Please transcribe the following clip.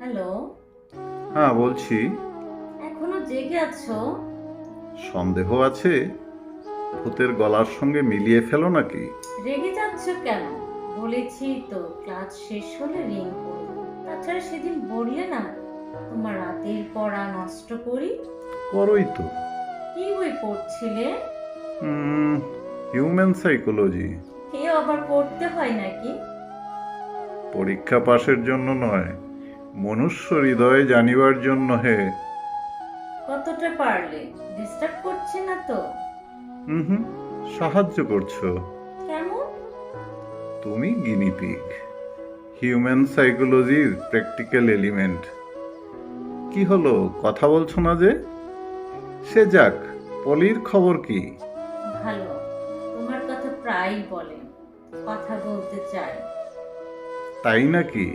Hello. হ্যাঁ বলছি। এখনও জেগে আছো? সন্দেহ আছে? ভূতের গলার সঙ্গে মিলিয়ে ফেলো নাকি? রেগে যাচ্ছ কেন? বলেছি তো ক্লাস শেষ হলে রিং করব। তাছাড়া সেদিন বললে না তোমার রাতের পড়া নষ্ট করি। করোই তো। কি বই পড়ছিলে? হিউম্যান সাইকোলজি এ আবার পড়তে হয় নাকি? পরীক্ষা পাশের জন্য নয়। মনুষ্য হৃদয় জানিবার জন্য হে। কতটা পারলে? ডিস্টার্ব করছে না তো। হুম সাহায্য করছ। কেমন? তুমি গিনিপিক হিউম্যান সাইকোলজির প্র্যাকটিক্যাল এলিমেন্ট কি হলো কথা বলছো না যে? সে যাক পলির খবর কি? ভালো তোমার কথা প্রায়ই বলে কথা বলতে চায়। তাই নাকি?